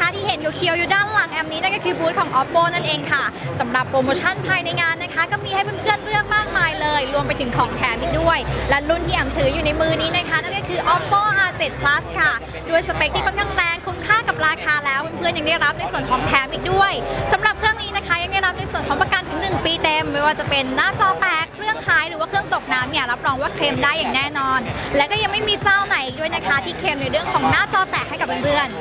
นะคะที่เห็นเขียวๆอยู่ด้านหลังแอมนี้นั่นก็คือบูธของ oppo นั่นเองค่ะสำหรับโปรโมชั่นภายในงานนะคะ ก็มีให้เพื่อนๆเลือกมากมายเลย รวมไปถึงของแถมอีกด้วย และรุ่นที่แอมถืออยู่ในมือนี้นะคะนั่นก็คือ oppo r7 plus ค่ะด้วยสเปคที่ค่อนข้างแรงคุ้มค่ากับราคาแล้วเพื่อนๆยังได้รับในส่วนของแถมอีกด้วยสำหรับเครื่องนี้นะคะยังได้รับในส่วนของประกันถึง 1 ปีเต็ม ไม่ว่าจะเป็นหน้าจอแตกเครื่องหายหรือว่าเครื่องตกน้ำเนี่ยรับรองว่าเคลมได้อย่างแน่นอน และก็ยังไม่มีเจ้าไหนอีกด้วยนะคะที่เคลมในเรื่องของหน้าจอแตกให้กับเพื่อนๆ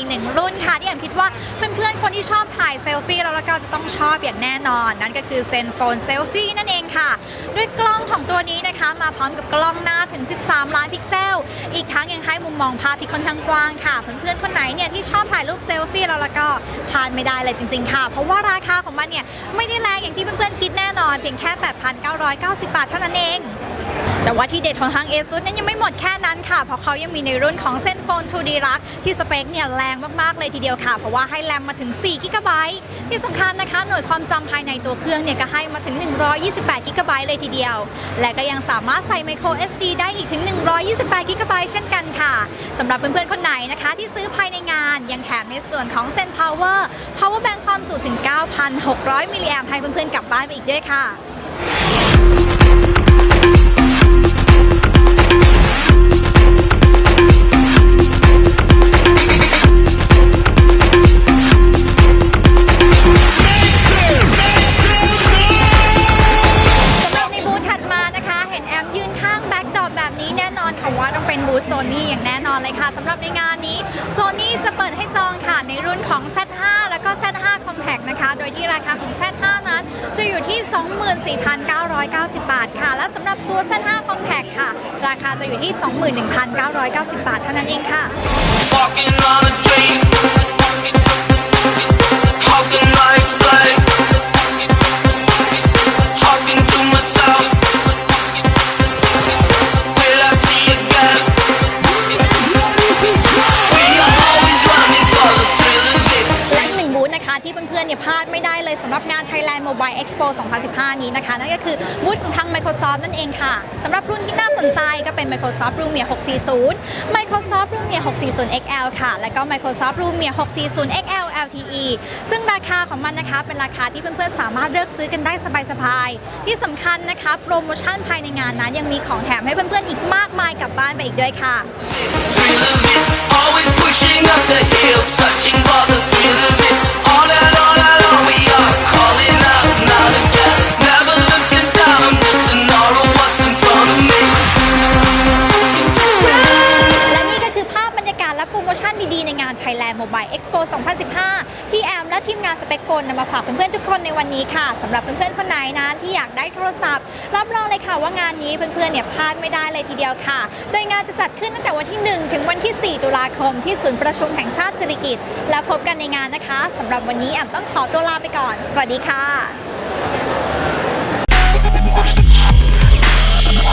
อีกหนึ่งรุ่นค่ะ ที่แอมคิดว่าเพื่อนๆคนที่ชอบถ่ายเซลฟี่แล้วแล้วก็จะต้องชอบอย่างแน่นอน นั่นก็คือเซนโฟนเซลฟี่นั่นเองค่ะด้วยกล้องของตัวนี้นะคะ มาพร้อมกับกล้องหน้าถึง 13 ล้านพิกเซล อีกทั้งยังให้มุมมองภาพที่ค่อนข้างกว้างค่ะ เพื่อนๆคนไหนเนี่ยที่ชอบถ่ายรูปเซลฟี่แล้วแล้วก็พลาดไม่ได้เลยจริง ๆ ค่ะ เพราะว่าราคาของมันเนี่ยไม่ได้แรงอย่างที่เพื่อนๆคิดแน่นอนเพียงแค่ 8,990 บาทเท่านั้นเอง แต่ว่าที่เด็ดของทาง ASUS นั้นยังไม่หมดแค่นั้นค่ะ เพราะเขายังมีในรุ่นของเส้นโฟน 2D รักที่สเปคเนี่ยแรงมาก ๆ เลยทีเดียวค่ะ เพราะว่าให้แรมมาถึง4 g b ที่สำคัญนะคะ หน่วยความจำภายในตัวเครื่องเนี่ยก็ให้มาถึง 128 g b เลยทีเดียว และก็ยังสามารถใส่ micro SD ได้อีกถึง 128 g b เช่นกันค่ะสำหรับเพื่อน ๆ คนไหนนะคะ ที่ซื้อภายในงาน ยังแถมในส่วนของเซน Power Power Bank ความจุถึง 9,600 มิลลิแอมให้เพื่อนๆกลับบ้านไปอีกด้วยค่ะ โซนี่อย่างแน่นอนเลยค่ะสำหรับในงานนี้โซนี่จะเปิดให้จองค่ะในรุ่นของ Z5 แล้วก็ Z5 Compact นะคะ โดยที่ราคาของ Z5 นั้น จะอยู่ที่ 24,990 บาทค่ะ และสำหรับตัว Z5 Compact ค่ะ ราคาจะอยู่ที่ 21,990 บาทเท่านั้นเองค่ะาน Thailand Mobile Expo 2015 นี้นะคะ นั่นก็คือบูธของทาง Microsoft นั่นเองค่ะสำหรับรุ่นที่น่าสนใจก็เป็น Microsoft Lumia 640 Microsoft Lumia 640 XL ค่ะ และก็ Microsoft Lumia 640 XL LTE ซึ่งราคาของมันนะคะ เป็นราคาที่เพื่อนๆสามารถเลือกซื้อกันได้สบายๆ ที่สำคัญนะคะโปรโมชั่นภายในงานนั้นยังมีของแถมให้เพื่อนๆอีกมากมายกลับบ้านไปอีกด้วยค่ะ Always pushing up the hill, searching for the thrill of it. All alone, ดีๆ ในงาน Thailand Mobile Expo 2015 ที่แอมและทีมงานสเปคโฟนนำมาฝากเพื่อนๆทุกคนในวันนี้ค่ะสำหรับเพื่อนๆคนไหนนั้นที่อยากได้โทรศัพท์ รับรองเลยค่ะว่างานนี้เพื่อนๆเนี่ยพลาดไม่ได้เลยทีเดียวค่ะ โดยงานจะจัดขึ้นตั้งแต่วันที่ 1 ถึงวันที่ 4 ตุลาคม ที่ศูนย์ประชุมแห่งชาติสิริกิติ์แล้วพบกันในงานนะคะสำหรับวันนี้แอมต้องขอตัวลาไปก่อน สวัสดีค่ะ